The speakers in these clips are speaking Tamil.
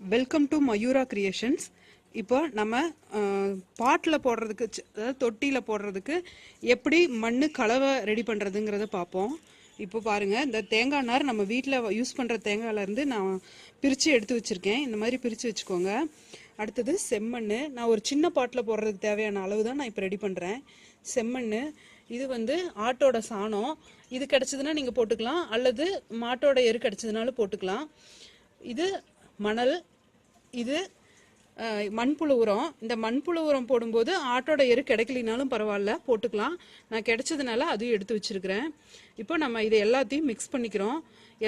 வெல்கம் டு மயூரா கிரியேஷன்ஸ் இப்போ நம்ம பாட்டில் போடுறதுக்கு அதாவது தொட்டியில் போடுறதுக்கு எப்படி மண் கலவை ரெடி பண்ணுறதுங்கிறத பார்ப்போம் இப்போ பாருங்க இந்த தேங்காய் நார் நம்ம வீட்டில் யூஸ் பண்ணுற தேங்காயிலேருந்து நான் பிரித்து எடுத்து வச்சுருக்கேன். இந்த மாதிரி பிரித்து வச்சுக்கோங்க. அடுத்தது செம்மண் நான் ஒரு சின்ன பாட்டில் போடுறதுக்கு தேவையான அளவு தான் நான் இப்போ ரெடி பண்ணுறேன் செம்மண் இது வந்து ஆட்டோட சாணம். இது கிடச்சதுன்னா நீங்கள் போட்டுக்கலாம். அல்லது மாட்டோட எரு கிடச்சதுனாலும் போட்டுக்கலாம். இது மணல் இது மண்புழு உரம். இந்த மண்புழு உரம் போடும்போது ஆட்டோட எரு கிடைக்கலினாலும் பரவாயில்ல போட்டுக்கலாம். நான் கிடைச்சதுனால அதையும் எடுத்து வச்சிருக்கிறேன். இப்போ நம்ம இதை எல்லாத்தையும் மிக்ஸ் பண்ணிக்கிறோம்.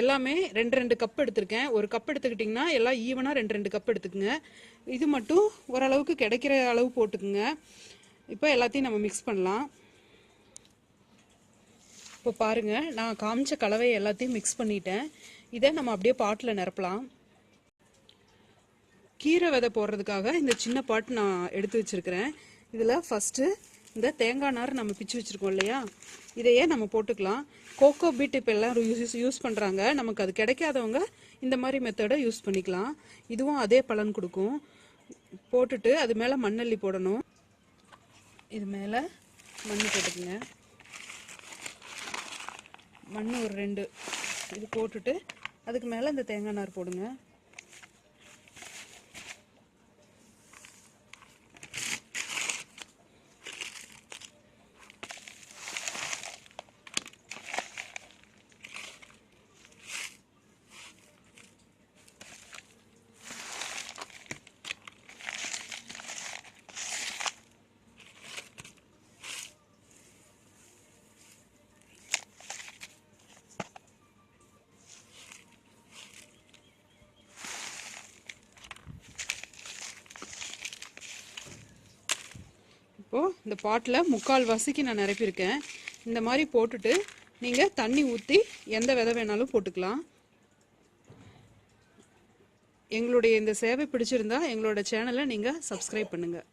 எல்லாமே ரெண்டு ரெண்டு கப் எடுத்திருக்கேன். ஒரு கப் எடுத்துக்கிட்டிங்கன்னா எல்லாம் ஈவனாக ரெண்டு ரெண்டு கப் எடுத்துக்கோங்க. இது மட்டும் ஓரளவுக்கு கிடைக்கிற அளவு போட்டுக்குங்க. இப்போ எல்லாத்தையும் நம்ம மிக்ஸ் பண்ணலாம். இப்போ பாருங்க நான் காமிச்ச கலவையை எல்லாத்தையும் மிக்ஸ் பண்ணிட்டேன். இதை நம்ம அப்படியே பாட்டில் நிரப்பலாம். கீரை விதை போடுறதுக்காக இந்த சின்ன பாட் நான் எடுத்து வச்சிருக்கிறேன். இதில் ஃபஸ்ட்டு இந்த தேங்காய் நார் நம்ம பிச்சு வச்சுருக்கோம் இல்லையா? இதையே நம்ம போட்டுக்கலாம். கோகோ பீட் இப்போ எல்லாம் யூஸ் யூஸ் பண்ணுறாங்க நமக்கு அது கிடைக்காதவங்க இந்த மாதிரி மெத்தடை யூஸ் பண்ணிக்கலாம். இதுவும் அதே பலன் கொடுக்கும். போட்டுட்டு அது மேலே மண்ணள்ளி போடணும். இது மேலே மண் போட்டுக்குங்க. மண் ஒரு ரெண்டு. இது போட்டுட்டு அதுக்கு மேலே இந்த தேங்காய் நார் போடுங்க. இப்போது இந்த பாட்டில் முக்கால் வாசிக்கு நான் நிரப்பியிருக்கேன். இந்த மாதிரி போட்டுட்டு நீங்கள் தண்ணி ஊற்றி எந்த விதை வேணாலும் போட்டுக்கலாம். எங்களுடைய இந்த சேவை பிடிச்சிருந்தா எங்களோட சேனலை நீங்கள் சப்ஸ்கிரைப் பண்ணுங்கள்